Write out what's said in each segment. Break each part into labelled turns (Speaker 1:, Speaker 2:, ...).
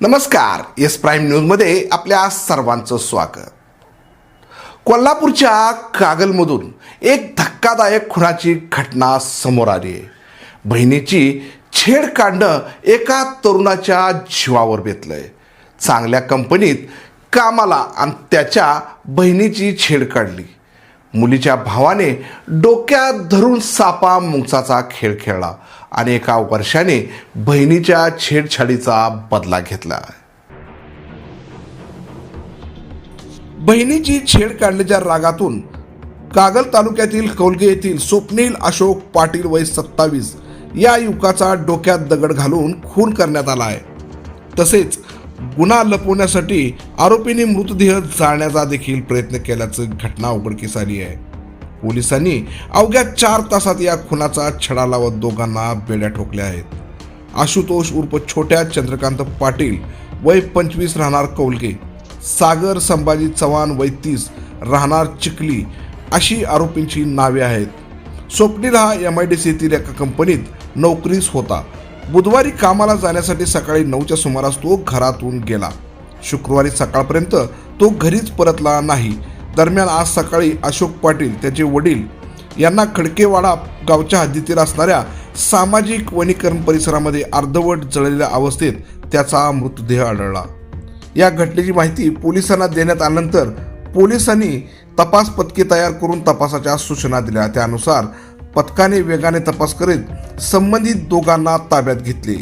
Speaker 1: नमस्कार yes prime न्यूजमध्ये आपल्या सर्वांचं स्वागत. कोल्हापूरच्या कागलमधून एक धक्कादायक खुनाची घटना समोर आली आहे. बहिणीची छेड काढणं एका तरुणाच्या जीवावर बेतलंय. चांगल्या कंपनीत कामाला आणि त्याच्या बहिणीची छेड काढली. मुलीच्या भावाने डोक्यात धरून सापा मुंगसाचा खेळ खेळला आणि एका वर्षाने बहिणीच्या छेडछाडीचा बदला घेतला. बहिणीची छेड काढल्याच्या रागातून कागल तालुक्यातील कौलगे येथील स्वप्नील अशोक पाटील वय सत्तावीस या युवकाचा डोक्यात दगड घालून खून करण्यात आला आहे. तसेच गुन्हा लपवण्यासाठी आरोपीने मृतदेह जाळण्याचा देखील प्रयत्न केल्याचं घटना उघडकीस आली आहे. पोलिसांनी अवघ्या चार तासात या खुनाचा छडा लावत दोघांना बेड्या ठोकल्या आहेत. आशुतोष उर्फ छोट्या चंद्रकांत पाटील वय पंचवीस राहणार कौलगे सागर संभाजी चव्हाण वय तीस राहणार चिखली अशी आरोपींची नावे आहेत. स्वप्नील हा एम आय डी सीतील एका कंपनीत नोकरीस होता. बुधवारी कामाला जाण्यासाठी सकाळी नऊच्या सुमारास तो घरातून गेला. शुक्रवारी सकाळपर्यंत तो घरीच परतला नाही. दरम्यान आज सकाळी अशोक पाटील त्याचे वडील यांना खडकेवाडा गावच्या हद्दीतील असणाऱ्या सामाजिक वनीकरण परिसरामध्ये अर्धवट जळलेल्या अवस्थेत त्याचा मृतदेह आढळला. या घटनेची माहिती पोलिसांना देण्यात आल्यानंतर पोलिसांनी तपास पथके तयार करून तपासाच्या सूचना दिल्या. त्यानुसार पथकाने वेगाने तपास करीत संबंधित दोघांना ताब्यात घेतले.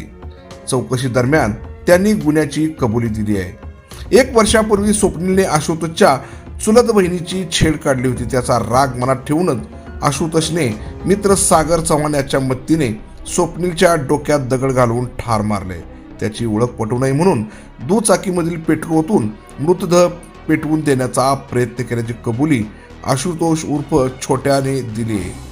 Speaker 1: चौकशी दरम्यान त्यांनी गुन्ह्याची कबुली दिली आहे. एक वर्षापूर्वी स्वप्नीलने आशुतोषच्या चुलत बहिणीची छेड काढली होती. त्याचा राग मनात ठेवूनच आशुतोषने मित्र सागर चव्हाण याच्या मदतीने स्वप्नीलच्या डोक्यात दगड घालून ठार मारले. त्याची ओळख पटू नये म्हणून दुचाकीमधील पेट्रोतून मृतदेह पेटवून देण्याचा प्रयत्न केल्याची कबुली आशुतोष उर्फ छोट्याने दिली आहे.